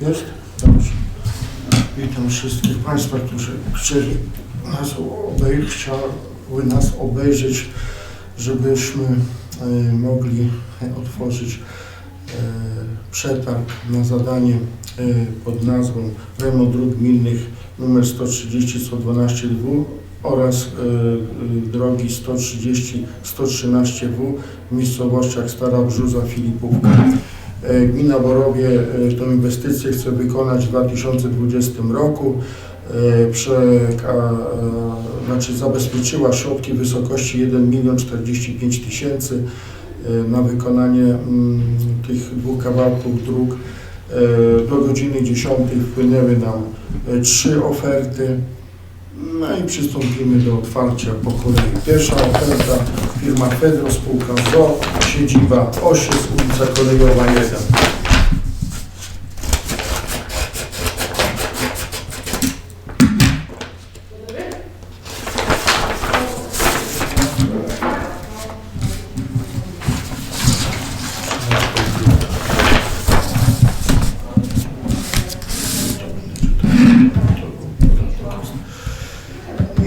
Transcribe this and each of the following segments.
Jest? Dobrze. Witam wszystkich Państwa, którzy chcieli nas obej- chciały nas obejrzeć, żebyśmy e, mogli otworzyć e, przetarg na zadanie e, pod nazwą Remont Dróg Gminnych nr 130 112 W oraz drogi 130-113W w miejscowościach Stara Brzuza, Filipówka. E, Gmina Borowie e, tę inwestycję chce wykonać w 2020 roku. E, Przeka, znaczy zabezpieczyła środki w wysokości 1 milion 45 tysięcy na wykonanie mm, tych dwóch kawałków dróg. Do godziny 10 wpłynęły nam trzy oferty. No i przystąpimy do otwarcia po kolei. Pierwsza oferta firma Pedro, spółka ZO, siedziba Osiec, ulica Kolejowa 1.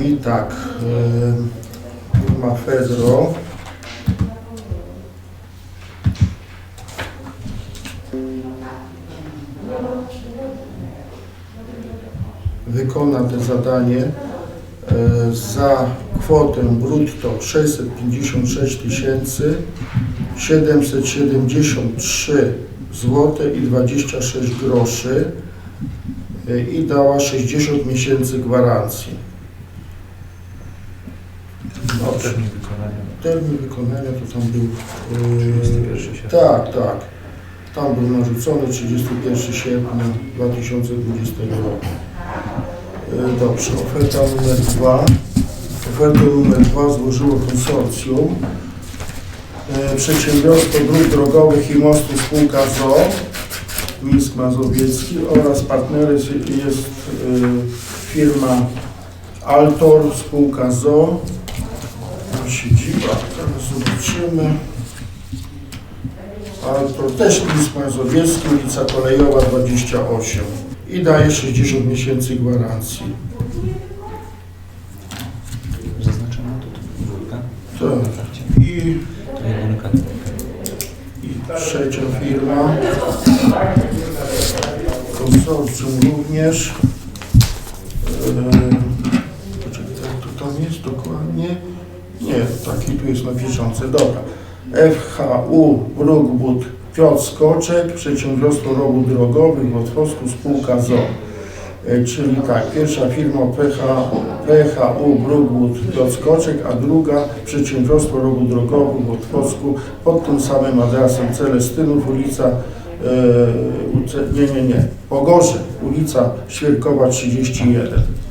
I tak, e, firma Fedro. Wykona to zadanie e, za kwotę brutto 656 tysięcy 773 zł i 26 groszy e, i dała 60 miesięcy gwarancji. Dobrze. Termin wykonania Termin wykonania to tam był. 21 Yy, sierpnia. tak, tak. Tam był narzucony 31 sierpnia 2020 roku. Yy, dobrze, oferta numer dwa. Ofertę numer dwa złożyło konsorcjum. Yy, Przedsiębiorstwo Dróg Drogowych i Mostów Spółka ZO Mińsk Mazowiecki oraz partnerem jest yy, firma Altor Spółka ZO siedziba, teraz zobaczymy. Ale to też Lis Mazowiecki, ulica Kolejowa 28 i daje 60 miesięcy gwarancji. Zaznaczona to dwójka. Tak. I, i trzecia firma. Konsorcjum również. Eee, Poczekaj, to tam jest dokładnie? Nie, taki tu jest na bieżące. Dobra. FHU Brookwood Piotr Skoczek, Przedsiębiorstwo Robót Drogowych w Otwocku, spółka ZO. E, Czyli tak, pierwsza firma PH, PHU Brookwood Piotr Skoczek, a druga Przedsiębiorstwo Robót Drogowych w Otwocku pod tym samym adresem Celestynów, ulica, e, nie, nie, nie, Pogorze, ulica Świerkowa 31.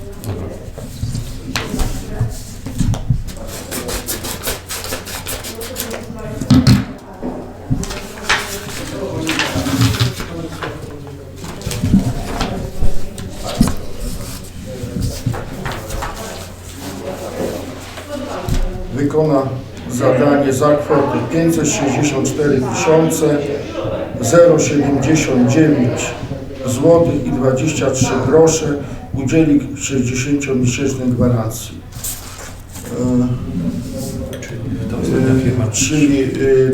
wykona zadanie za kwotę 564 079 zł i 23 grosze udzieli 60-miesięcznej gwarancji. E, firma. Czyli e,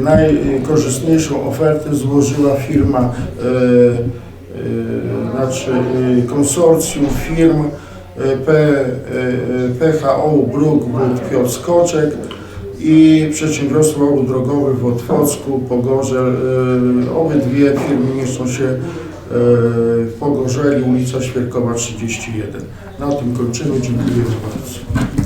najkorzystniejszą ofertę złożyła firma, e, e, znaczy e, konsorcjum firm e, P, e, PHO Brookwood Piotr Skoczek i Przedsiębiorstwo Drogowych w Otwocku, Pogorze. E, Obydwie firmy mieszczą się e, w Pogorzeli, ulica Świerkowa 31. Na tym kończymy. Dziękuję bardzo.